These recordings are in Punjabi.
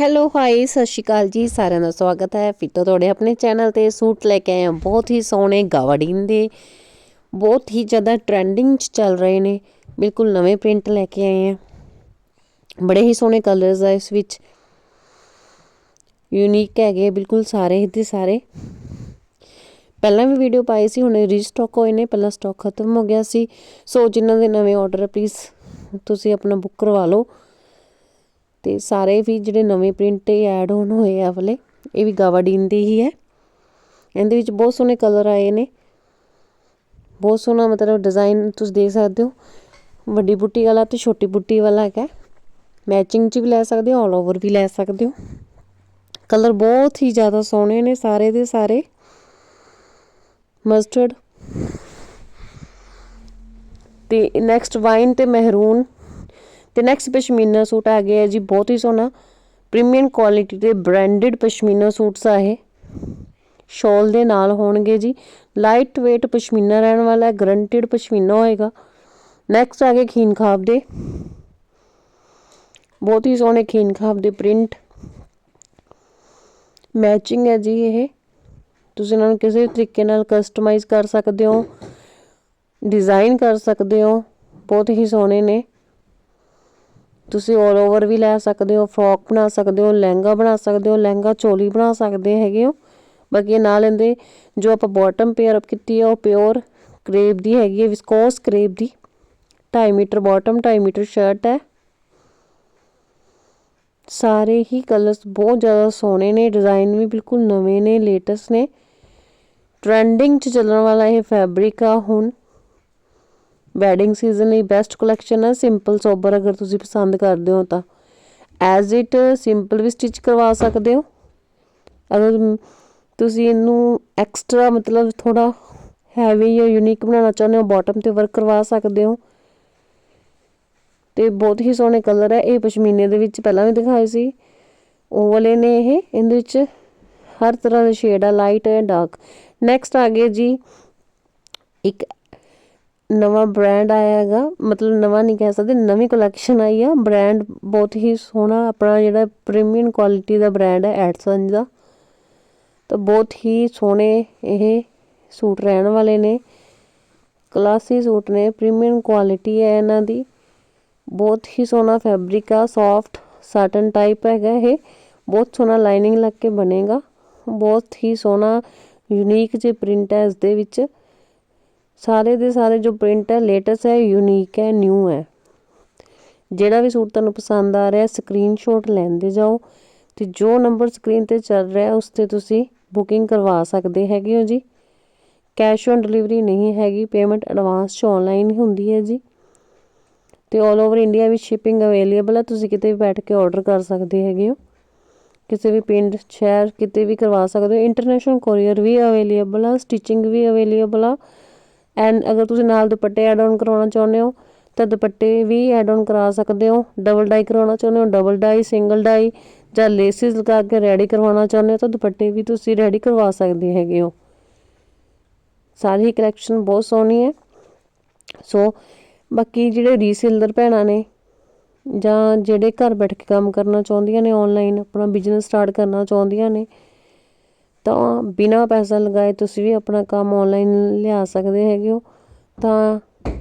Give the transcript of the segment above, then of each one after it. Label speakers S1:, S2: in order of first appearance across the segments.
S1: ਹੈਲੋ ਹਾਈ ਸਤਿ ਸ਼੍ਰੀ ਅਕਾਲ ਜੀ, ਸਾਰਿਆਂ ਦਾ ਸਵਾਗਤ ਹੈ। ਫਿਰ ਤੋਂ ਤੁਹਾਡੇ ਆਪਣੇ ਚੈਨਲ ਤੇ ਸੂਟ ਲੈ ਕੇ ਆਏ ਹਾਂ। ਬਹੁਤ ਹੀ ਸੋਹਣੇ ਗਾਵੜੀਨ ਦੇ, ਬਹੁਤ ਹੀ ਜ਼ਿਆਦਾ ਟ੍ਰੈਂਡਿੰਗ 'ਚ ਚੱਲ ਰਹੇ ਨੇ। ਬਿਲਕੁਲ ਨਵੇਂ ਪ੍ਰਿੰਟ ਲੈ ਕੇ ਆਏ ਹਾਂ। ਬੜੇ ਹੀ ਸੋਹਣੇ ਕਲਰਸ ਆ ਇਸ ਵਿੱਚ। ਯੂਨੀਕ ਹੈਗੇ, ਬਿਲਕੁਲ ਸਾਰੇ ਦੇ ਸਾਰੇ। ਪਹਿਲਾਂ ਵੀ ਵੀਡੀਓ ਪਾਈ ਸੀ, ਹੁਣ ਰੀਸਟਾਕ ਹੋਏ ਨੇ। ਪਹਿਲਾਂ ਸਟਾਕ ਖਤਮ ਹੋ ਗਿਆ ਸੀ। ਸੋ, ਜਿਨ੍ਹਾਂ ਦੇ ਨਵੇਂ ਆਰਡਰ ਪਲੀਜ਼ ਤੁਸੀਂ ਆਪਣਾ ਬੁੱਕ ਕਰਵਾ ਲਓ। ਅਤੇ ਸਾਰੇ ਵੀ ਜਿਹੜੇ ਨਵੇਂ ਪ੍ਰਿੰਟ ਐਡ ਹੋਣ ਹੋਏ ਆ ਵਾਲੇ, ਇਹ ਵੀ ਗਾਵਾਡੀਨ ਦੇ ਹੀ ਹੈ। ਇਹਦੇ ਵਿੱਚ ਬਹੁਤ ਸੋਹਣੇ ਕਲਰ ਆਏ ਨੇ। ਬਹੁਤ ਸੋਹਣਾ ਮਤਲਬ ਡਿਜ਼ਾਈਨ ਤੁਸੀਂ ਦੇਖ ਸਕਦੇ ਹੋ। ਵੱਡੀ ਬੁੱਟੀ ਵਾਲਾ ਤੇ ਛੋਟੀ ਬੁੱਟੀ ਵਾਲਾ ਹੈਗਾ। ਮੈਚਿੰਗ 'ਚ ਵੀ ਲੈ ਸਕਦੇ ਹੋ ਆਲ ਓਵਰ ਵੀ ਲੈ ਸਕਦੇ ਹੋ। ਕਲਰ ਬਹੁਤ ਹੀ ਜ਼ਿਆਦਾ ਸੋਹਣੇ ਨੇ ਸਾਰੇ ਦੇ ਸਾਰੇ। ਮਸਟਰਡ ਤੇ ਨੈਕਸਟ ਵਾਈਨ ਤੇ ਮਹਿਰੂਨ ਤੇ ਨੈਕਸਟ ਪਸ਼ਮੀਨਾ ਸੂਟ ਆ ਗਿਆ ਜੀ, ਬਹੁਤ ਹੀ ਸੋਹਣਾ। ਪ੍ਰੀਮੀਅਮ ਕੁਆਲਿਟੀ ਦੇ ਬ੍ਰਾਂਡਡ ਪਸ਼ਮੀਨਾ ਸੂਟਸ ਆ ਇਹ। ਸ਼ਾਲ ਦੇ ਨਾਲ ਹੋਣਗੇ ਜੀ। ਲਾਈਟ weight ਪਸ਼ਮੀਨਾ ਰਹਿਣ ਵਾਲਾ ਹੈ ਗਰੰਟਡ ਪਸ਼ਮੀਨਾ ਹੋਏਗਾ। ਨੈਕਸਟ ਆ ਗਏ ਖੀਨ ਖਾਬ ਦੇ। ਬਹੁਤ ਹੀ ਸੋਹਣੇ ਖੀਨ ਖਾਬ ਦੇ ਪ੍ਰਿੰਟ ਮੈਚਿੰਗ ਹੈ ਜੀ ਇਹ। ਤੁਸੀਂ ਇਹਨਾਂ ਨੂੰ ਕਿਸੇ ਤਰੀਕੇ ਨਾਲ ਕਸਟਮਾਈਜ਼ ਕਰ ਸਕਦੇ ਹੋ ਡਿਜ਼ਾਈਨ ਕਰ ਸਕਦੇ ਹੋ। ਬਹੁਤ ਹੀ ਸੋਹਣੇ ਨੇ। ਤੁਸੀਂ 올 ਓਵਰ ਵੀ ਲੈ ਸਕਦੇ ਹੋ ਫਰੋਕ ਬਣਾ ਸਕਦੇ ਹੋ, ਲਹਿੰਗਾ ਬਣਾ ਸਕਦੇ ਹੋ, ਲਹਿੰਗਾ ਚੋਲੀ ਬਣਾ ਸਕਦੇ ਹੈਗੇ ਹੋ। ਬਾਕੀ ਨਾਲ ਇਹਦੇ ਜੋ ਆਪਾਂ ਬਾਟਮ ਪੇਅਰ ਅਪ ਕੀਤੀ ਹੈ ਉਹ ਪਿਓਰ ਕਰੇਪ ਦੀ ਹੈਗੀ ਹੈ ਵਿਸਕੋਸ ਕਰੇਪ ਦੀ। 2.5 ਮੀਟਰ ਬਾਟਮ 2.5 ਮੀਟਰ ਸ਼ਰਟ ਹੈ। ਸਾਰੇ ਹੀ ਕਲਰਸ ਬਹੁਤ ਜ਼ਿਆਦਾ ਸੋਹਣੇ ਨੇ ਡਿਜ਼ਾਈਨ ਵੀ ਬਿਲਕੁਲ ਨਵੇਂ ਨੇ ਲੇਟੈਸਟ ਨੇ। ਟ੍ਰੈਂਡਿੰਗ 'ਚ ਚੱਲਣ ਵਾਲਾ ਇਹ ਫੈਬਰਿਕ ਆ ਹੁਣ। ਵੈਡਿੰਗ ਸੀਜ਼ਨ ਲਈ ਬੈਸਟ ਕਲੈਕਸ਼ਨ ਹੈ ਸਿੰਪਲ ਸੋਬਰ ਅਗਰ ਤੁਸੀਂ ਪਸੰਦ ਕਰਦੇ ਹੋ ਤਾਂ। ਐਜ਼ ਇਟ ਸਿੰਪਲ ਵੀ ਸਟਿਚ ਕਰਵਾ ਸਕਦੇ ਹੋ। ਅਗਰ ਤੁਸੀਂ ਇਹਨੂੰ ਐਕਸਟਰਾ ਮਤਲਬ ਥੋੜਾ ਹੈਵੀ ਜਾਂ ਯੂਨੀਕ ਬਣਾਉਣਾ ਚਾਹੁੰਦੇ ਹੋ ਬਾਟਮ ਤੇ ਵਰਕ ਕਰਵਾ ਸਕਦੇ ਹੋ। ਤੇ ਬਹੁਤ ਹੀ ਸੋਹਣੇ ਕਲਰ ਹੈ, ਇਹ ਪਸ਼ਮੀਨੇ ਦੇ ਵਿੱਚ ਪਹਿਲਾਂ ਵੀ ਦਿਖਾਏ ਸੀ। ਉਹ ਵਾਲੇ ਨੇ ਇਹ, ਇਹਦੇ ਵਿੱਚ ਹਰ ਤਰ੍ਹਾਂ ਦੇ ਸ਼ੇਡ ਆ ਲਾਈਟ ਹੈ ਡਾਰਕ ਨੈਕਸਟ ਆ ਗਏ ਜੀ, ਇੱਕ ਨਵਾਂ ਬ੍ਰਾਂਡ ਆਇਆ ਹੈਗਾ। ਮਤਲਬ ਨਵਾਂ ਨਹੀਂ ਕਹਿ ਸਕਦੇ, ਨਵੀਂ ਕਲੈਕਸ਼ਨ ਆਈ ਆ। ਬ੍ਰਾਂਡ ਬਹੁਤ ਹੀ ਸੋਹਣਾ ਆਪਣਾ ਜਿਹੜਾ ਪ੍ਰੀਮੀਅਮ ਕੁਆਲਿਟੀ ਦਾ ਬ੍ਰਾਂਡ ਹੈ ਐਡਸਨ ਦਾ। ਤਾਂ ਬਹੁਤ ਹੀ ਸੋਹਣੇ ਇਹ ਸੂਟ ਰਹਿਣ ਵਾਲੇ ਨੇ। ਕਲਾਸੀ ਸੂਟ ਨੇ ਪ੍ਰੀਮੀਅਮ ਕੁਆਲਿਟੀ ਹੈ ਇਹਨਾਂ ਦੀ। ਬਹੁਤ ਹੀ ਸੋਹਣਾ ਫੈਬਰਿਕ ਆ ਸੌਫਟ ਸਾਟਨ ਟਾਈਪ ਹੈਗਾ ਇਹ। ਬਹੁਤ ਸੋਹਣਾ ਲਾਈਨਿੰਗ ਲੱਗ ਕੇ ਬਣੇਗਾ। ਬਹੁਤ ਹੀ ਸੋਹਣਾ ਯੂਨੀਕ ਜੇ ਪ੍ਰਿੰਟ ਹੈ ਇਸ ਦੇ ਵਿੱਚ। ਸਾਰੇ ਦੇ ਸਾਰੇ ਜੋ ਪ੍ਰਿੰਟ ਹੈ ਲੇਟੈਸਟ ਹੈ ਯੂਨੀਕ ਹੈ ਨਿਊ ਹੈ। ਜਿਹੜਾ ਵੀ ਸੂਟ ਤੁਹਾਨੂੰ ਪਸੰਦ ਆ ਰਿਹਾ ਸਕਰੀਨਸ਼ਾਟ ਲੈਂਦੇ ਜਾਓ ਤੇ ਜੋ ਨੰਬਰ ਸਕਰੀਨ ਤੇ ਚੱਲ ਰਿਹਾ ਉਸ ਤੇ ਤੁਸੀਂ ਬੁਕਿੰਗ ਕਰਵਾ ਸਕਦੇ ਹੈਗੇ ਹੋ ਜੀ। ਕੈਸ਼ ਔਨ ਡਿਲੀਵਰੀ ਨਹੀਂ ਹੈਗੀ ਪੇਮੈਂਟ ਐਡਵਾਂਸ ਚ ਆਨਲਾਈਨ ਹੀ ਹੁੰਦੀ ਹੈ ਜੀ। ਤੇ 올 ਓਵਰ ਇੰਡੀਆ ਵਿੱਚ ਸ਼ਿਪਿੰਗ ਅਵੇਲੇਬਲ ਹੈ, ਤੁਸੀਂ ਕਿਤੇ ਵੀ ਬੈਠ ਕੇ ਆਰਡਰ ਕਰ ਸਕਦੇ ਹੈਗੇ ਹੋ। ਕਿਸੇ ਵੀ ਪਿੰਡ, ਸ਼ਹਿਰ ਕਿਤੇ ਵੀ ਕਰਵਾ ਸਕਦੇ ਹੋ। ਇੰਟਰਨੈਸ਼ਨਲ ਕੋਰੀਅਰ ਵੀ ਅਵੇਲੇਬਲ ਆ ਸਟਿਚਿੰਗ ਵੀ ਅਵੇਲੇਬਲ ਆ। ਐਂਡ ਅਗਰ ਤੁਸੀਂ ਨਾਲ ਦੁਪੱਟੇ ਐਡ ਆਨ ਕਰਾਉਣਾ ਚਾਹੁੰਦੇ ਹੋ, ਤਾਂ ਦੁਪੱਟੇ ਵੀ ਐਡ ਆਨ ਕਰਾ ਸਕਦੇ ਹੋ। ਡਬਲ ਡਾਈ ਕਰਾਉਣਾ ਚਾਹੁੰਦੇ ਹੋ ਡਬਲ ਡਾਈ ਸਿੰਗਲ ਡਾਈ ਜਾਂ ਲੇਸਿਸ ਲਗਾ ਕੇ ਰੈਡੀ ਕਰਵਾਉਣਾ ਚਾਹੁੰਦੇ ਹੋ, ਤਾਂ ਦੁਪੱਟੇ ਵੀ ਤੁਸੀਂ ਰੈਡੀ ਕਰਵਾ ਸਕਦੇ ਹੈਗੇ ਹੋ। ਸਾਰੀ ਕਲੈਕਸ਼ਨ ਬਹੁਤ ਸੋਹਣੀ ਹੈ। ਸੋ ਬਾਕੀ ਜਿਹੜੇ ਰੀਸੇਲਰ ਭੈਣਾਂ ਨੇ, ਜਾਂ ਜਿਹੜੇ ਘਰ ਬੈਠ ਕੇ ਕੰਮ ਕਰਨਾ ਚਾਹੁੰਦੀਆਂ ਨੇ ਆਨਲਾਈਨ ਆਪਣਾ ਬਿਜ਼ਨਸ ਸਟਾਰਟ ਕਰਨਾ ਚਾਹੁੰਦੀਆਂ ਨੇ ਤਾਂ ਬਿਨਾਂ ਪੈਸਾ ਲਗਾਏ ਤੁਸੀਂ ਵੀ ਆਪਣਾ ਕੰਮ ਆਨਲਾਈਨ ਲਿਆ ਸਕਦੇ ਹੈਗੇ ਹੋ। ਤਾਂ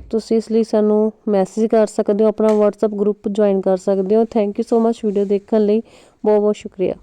S1: ਤੁਸੀਂ ਇਸ ਲਈ ਸਾਨੂੰ ਮੈਸੇਜ ਕਰ ਸਕਦੇ ਹੋ, ਆਪਣਾ WhatsApp ਗਰੁੱਪ ਜੁਆਇਨ ਕਰ ਸਕਦੇ ਹੋ। Thank you so much video ਦੇਖਣ ਲਈ। ਬਹੁਤ ਬਹੁਤ ਸ਼ੁਕਰੀਆ।